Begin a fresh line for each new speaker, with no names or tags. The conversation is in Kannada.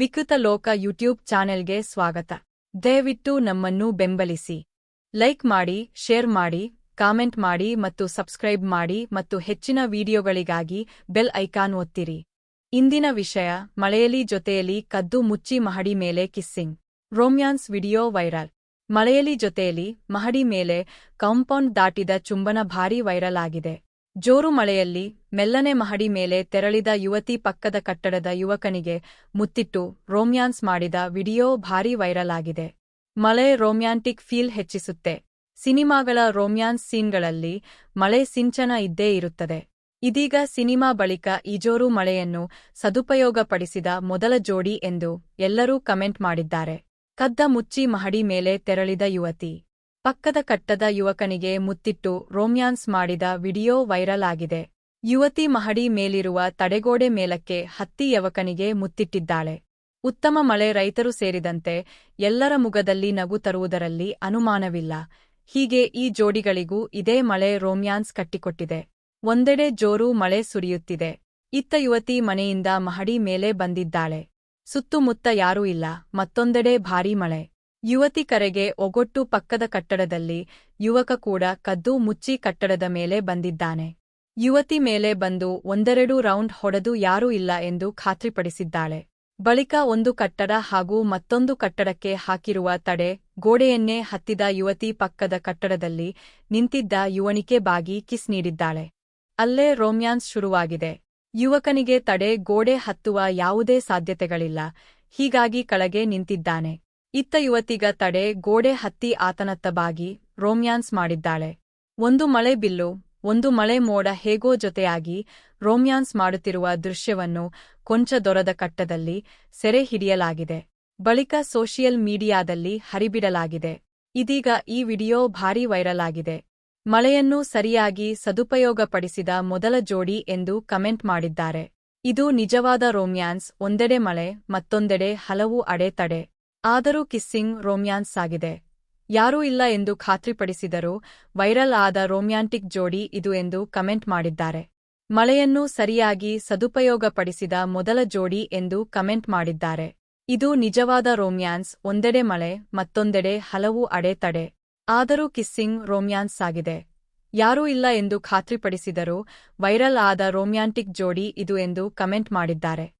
ವಿಕೃತ ಲೋಕ ಯೂಟ್ಯೂಬ್ ಚಾನೆಲ್ಗೆ ಸ್ವಾಗತ. ದಯವಿಟ್ಟು ನಮ್ಮನ್ನು ಬೆಂಬಲಿಸಿ. ಲೈಕ್ ಮಾಡಿ, ಶೇರ್ ಮಾಡಿ, ಕಾಮೆಂಟ್ ಮಾಡಿ ಮತ್ತು ಸಬ್ಸ್ಕ್ರೈಬ್ ಮಾಡಿ ಮತ್ತು ಹೆಚ್ಚಿನ ವಿಡಿಯೋಗಳಿಗಾಗಿ ಬೆಲ್ ಐಕಾನ್ ಒತ್ತಿರಿ. ಇಂದಿನ ವಿಷಯ ಮಳೆಯಲಿ ಜೊತೆಯಲ್ಲಿ ಕದ್ದು ಮುಚ್ಚಿ ಮಹಡಿ ಮೇಲೆ ಕಿಸ್ಸಿಂಗ್. Romance video viral. ಮಳೆಯಲಿ ಜೊತೆಯಲ್ಲಿ ಮಹಡಿ ಮೇಲೆ ಕಾಂಪೌಂಡ್ ದಾಟಿದ ಚುಂಬನ ಭಾರೀ ವೈರಲ್ ಆಗಿದೆ. ಜೋರು ಮಳೆಯಲ್ಲಿ ಮೆಲ್ಲನೆ ಮಹಡಿ ಮೇಲೆ ತೆರಳಿದ ಯುವತಿ ಪಕ್ಕದ ಕಟ್ಟಡದ ಯುವಕನಿಗೆ ಮುತ್ತಿಟ್ಟು ರೋಮ್ಯಾನ್ಸ್ ಮಾಡಿದ ವಿಡಿಯೋ ಭಾರೀ ವೈರಲ್ ಆಗಿದೆ. ಮಳೆ ರೋಮ್ಯಾಂಟಿಕ್ ಫೀಲ್ ಹೆಚ್ಚಿಸುತ್ತೆ. ಸಿನಿಮಾಗಳ ರೋಮ್ಯಾನ್ಸ್ ಸೀನ್ಗಳಲ್ಲಿ ಮಳೆ ಸಿಂಚನ ಇದ್ದೇ ಇರುತ್ತದೆ. ಇದೀಗ ಸಿನಿಮಾ ಬಳಿಕ ಈ ಜೋರು ಮಳೆಯನ್ನು ಸದುಪಯೋಗಪಡಿಸಿದ ಮೊದಲ ಜೋಡಿ ಎಂದು ಎಲ್ಲರೂ ಕಮೆಂಟ್ ಮಾಡಿದ್ದಾರೆ. ಕದ್ದ ಮುಚ್ಚಿ ಮಹಡಿ ಮೇಲೆ ತೆರಳಿದ ಯುವತಿ. ಪಕ್ಕದ ಕಟ್ಟದ ಯುವಕನಿಗೆ ಮುತ್ತಿಟ್ಟು ರೋಮ್ಯಾನ್ಸ್ ಮಾಡಿದ ವಿಡಿಯೋ ವೈರಲ್ ಆಗಿದೆ. ಯುವತಿ ಮಹಡಿ ಮೇಲಿರುವ ತಡೆಗೋಡೆ ಮೇಲಕ್ಕೆ ಹತ್ತಿ ಯವಕನಿಗೆ ಮುತ್ತಿಟ್ಟಿದ್ದಾಳೆ. ಉತ್ತಮ ಮಳೆ ರೈತರು ಸೇರಿದಂತೆ ಎಲ್ಲರ ಮುಗದಲ್ಲಿ ನಗು ತರುವುದರಲ್ಲಿ ಅನುಮಾನವಿಲ್ಲ. ಹೀಗೆ ಈ ಜೋಡಿಗಳಿಗೂ ಇದೇ ಮಳೆ ರೋಮ್ಯಾನ್ಸ್ ಕಟ್ಟಿಕೊಟ್ಟಿದೆ. ಒಂದೆಡೆ ಜೋರು ಮಳೆ ಸುರಿಯುತ್ತಿದೆ. ಇತ್ತ ಯುವತಿ ಮನೆಯಿಂದ ಮಹಡಿ ಮೇಲೆ ಬಂದಿದ್ದಾಳೆ. ಸುತ್ತುಮುತ್ತ ಯಾರೂ ಇಲ್ಲ. ಮತ್ತೊಂದೆಡೆ ಭಾರೀ ಮಳೆ. ಯುವತಿ ಕರೆಗೆ ಒಗೊಟ್ಟು ಪಕ್ಕದ ಕಟ್ಟಡದಲ್ಲಿ ಯುವಕ ಕೂಡ ಕದ್ದು ಮುಚ್ಚಿ ಕಟ್ಟಡದ ಮೇಲೆ ಬಂದಿದ್ದಾನೆ. ಯುವತಿ ಮೇಲೆ ಬಂದು ಒಂದೆರಡು ರೌಂಡ್ ಹೊಡೆದು ಯಾರೂ ಇಲ್ಲ ಎಂದು ಖಾತ್ರಿಪಡಿಸಿದ್ದಾಳೆ. ಬಳಿಕ ಒಂದು ಕಟ್ಟಡ ಹಾಗೂ ಮತ್ತೊಂದು ಕಟ್ಟಡಕ್ಕೆ ಹಾಕಿರುವ ತಡೆ ಗೋಡೆಯನ್ನೇ ಹತ್ತಿದ ಯುವತಿ ಪಕ್ಕದ ಕಟ್ಟಡದಲ್ಲಿ ನಿಂತಿದ್ದ ಯುವನಿಕೆ ಬಾಗಿ ಕಿಸ್ ನೀಡಿದ್ದಾಳೆ. ಅಲ್ಲೇ ರೋಮ್ಯಾನ್ಸ್ ಶುರುವಾಗಿದೆ. ಯುವಕನಿಗೆ ತಡೆ ಗೋಡೆ ಹತ್ತುವ ಯಾವುದೇ ಸಾಧ್ಯತೆಗಳಿಲ್ಲ. ಹೀಗಾಗಿ ಕಳಗೆ ನಿಂತಿದ್ದಾನೆ. ಇತ್ತ ಯುವತಿಗ ತಡೆ ಗೋಡೆ ಹತ್ತಿ ಆತನತ್ತ ಬಾಗಿ ರೋಮ್ಯಾನ್ಸ್ ಮಾಡಿದ್ದಾಳೆ. ಒಂದು ಮಳೆ ಬಿಲ್ಲು, ಒಂದು ಮಳೆ ಮೋಡ ಹೇಗೋ ಜೊತೆಯಾಗಿ ರೋಮ್ಯಾನ್ಸ್ ಮಾಡುತ್ತಿರುವ ದೃಶ್ಯವನ್ನು ಕೊಂಚ ದೊರದ ಕಟ್ಟದಲ್ಲಿ ಸೆರೆ ಹಿಡಿಯಲಾಗಿದೆ. ಬಳಿಕ ಸೋಷಿಯಲ್ ಮೀಡಿಯಾದಲ್ಲಿ ಹರಿಬಿಡಲಾಗಿದೆ. ಇದೀಗ ಈ ವಿಡಿಯೋ ಭಾರೀ ವೈರಲ್ ಆಗಿದೆ ಮಳೆಯನ್ನು ಸರಿಯಾಗಿ ಸದುಪಯೋಗಪಡಿಸಿದ ಮೊದಲ ಜೋಡಿ ಎಂದು ಕಮೆಂಟ್ ಮಾಡಿದ್ದಾರೆ. ಇದು ನಿಜವಾದ ರೋಮ್ಯಾನ್ಸ್, ಒಂದೆಡೆ ಮಳೆ, ಮತ್ತೊಂದೆಡೆ ಹಲವು ಅಡೆತಡೆ. ಆದರೂ ಕಿಸ್ಸಿಂಗ್ ರೋಮ್ಯಾನ್ಸ್ ಆಗಿದೆ. ಯಾರೂ ಇಲ್ಲ ಎಂದು ಖಾತ್ರಿಪಡಿಸಿದರೂ ವೈರಲ್ ಆದ ರೋಮ್ಯಾಂಟಿಕ್ ಜೋಡಿ ಇದು ಎಂದು ಕಮೆಂಟ್ ಮಾಡಿದ್ದಾರೆ. ಮಳೆಯನ್ನು ಸರಿಯಾಗಿ ಸದುಪಯೋಗಪಡಿಸಿದ ಮೊದಲ ಜೋಡಿ ಎಂದು ಕಮೆಂಟ್ ಮಾಡಿದ್ದಾರೆ. ಇದು ನಿಜವಾದ ರೋಮ್ಯಾನ್ಸ್, ಒಂದೆಡೆ ಮಳೆ, ಮತ್ತೊಂದೆಡೆ ಹಲವು ಅಡೆತಡೆ ಆದರೂ ಕಿಸ್ಸಿಂಗ್ ರೋಮ್ಯಾನ್ಸ್ ಆಗಿದೆ. ಯಾರೂ ಇಲ್ಲ ಎಂದು ಖಾತ್ರಿಪಡಿಸಿದರೂ ವೈರಲ್ ಆದ ರೋಮ್ಯಾಂಟಿಕ್ ಜೋಡಿ ಇದು ಎಂದು ಕಮೆಂಟ್ ಮಾಡಿದ್ದಾರೆ.